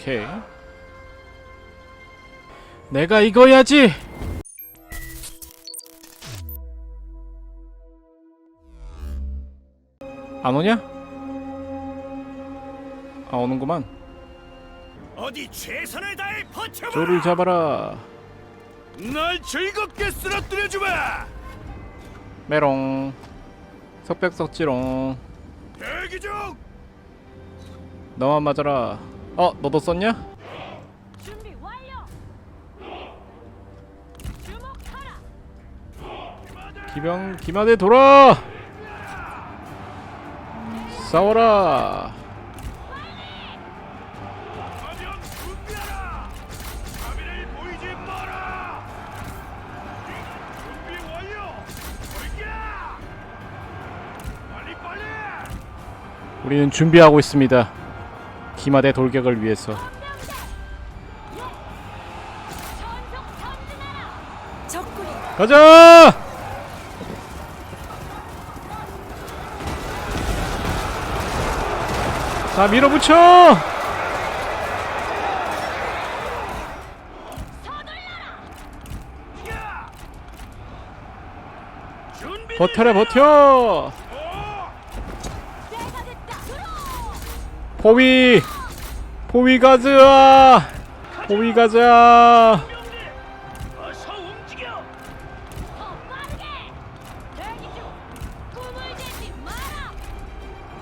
오케이. 내가 이거야지. 안 오냐? 아 오는구만. 어디 최선을 다해 버텨봐. 조를 잡아라. 날 즐겁게 쓰러뜨려 주마. 메롱. 석백석지롱. 대기 중. 너만 맞아라. 어 너도 썼냐? 준비 완료. 주목하라. 기병 기마대 돌아. 싸워라. 가면 준비하라. 자비를 보이지 마라. 준비 완료. 돌기야. 빨리 빨리. 우리는 준비하고 있습니다. 기마대 돌격을 위해서. 가자! 자 밀어붙여! 버텨라 버텨! 포위! 포위 가자! 포위 가자!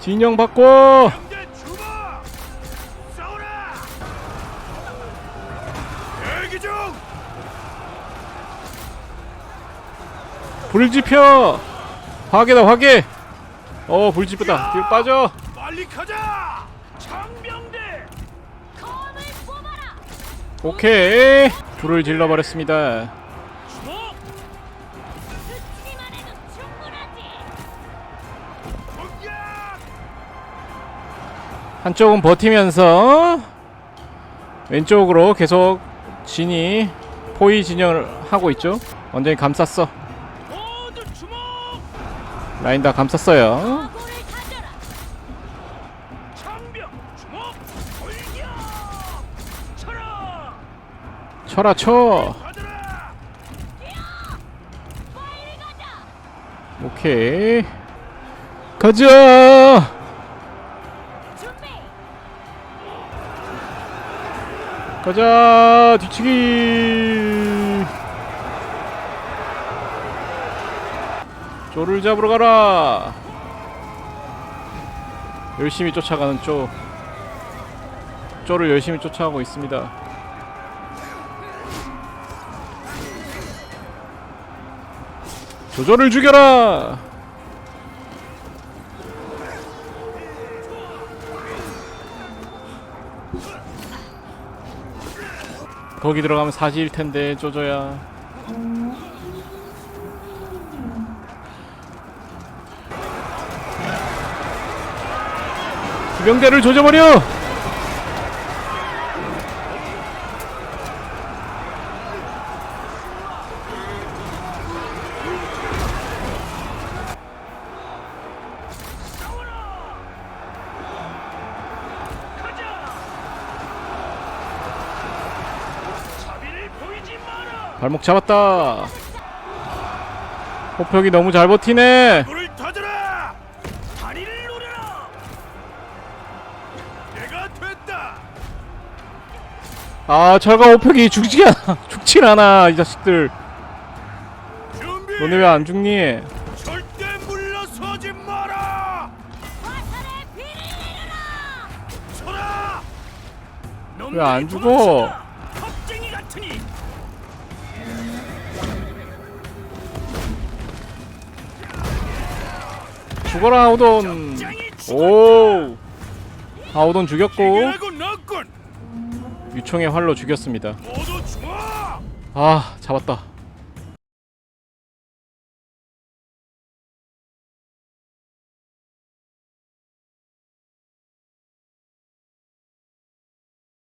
진영 바꿔! 불 지펴! 화개다 화개! 어 불 지프다 뒤로 빠져! 빨리 가자. 장병대. 오케이 불을 질러버렸습니다. 한쪽은 버티면서 왼쪽으로 계속 진이 포위 진영을 하고 있죠 완전히 감쌌어. 라인 다 감쌌어요 쳐라 쳐. 오케이. 가자. 가자 뒤치기. 쪼를 잡으러 가라. 열심히 쫓아가는 쪼. 쪼를 열심히 쫓아가고 있습니다 조조를 죽여라 거기 들어가면 사지일 텐데 쪼조야. 기병대를 조져버려! 발목 잡았다. 호평이 너무 잘 버티네. 불을 터져라. 다리를 노려라. 내가 됐다. 아, 저가 호평이 죽지 않아. 죽질 않아, 이 자식들. 준비. 너네 왜 안 죽니? 절대 물러서지 마라. 화살의 비를 내려라. 쳐라. 왜 안 죽어? 죽어라, 죽어. 오. 아우돈 죽였고, 기계하고 넣군. 유총의 활로 죽였습니다. 아, 잡았다.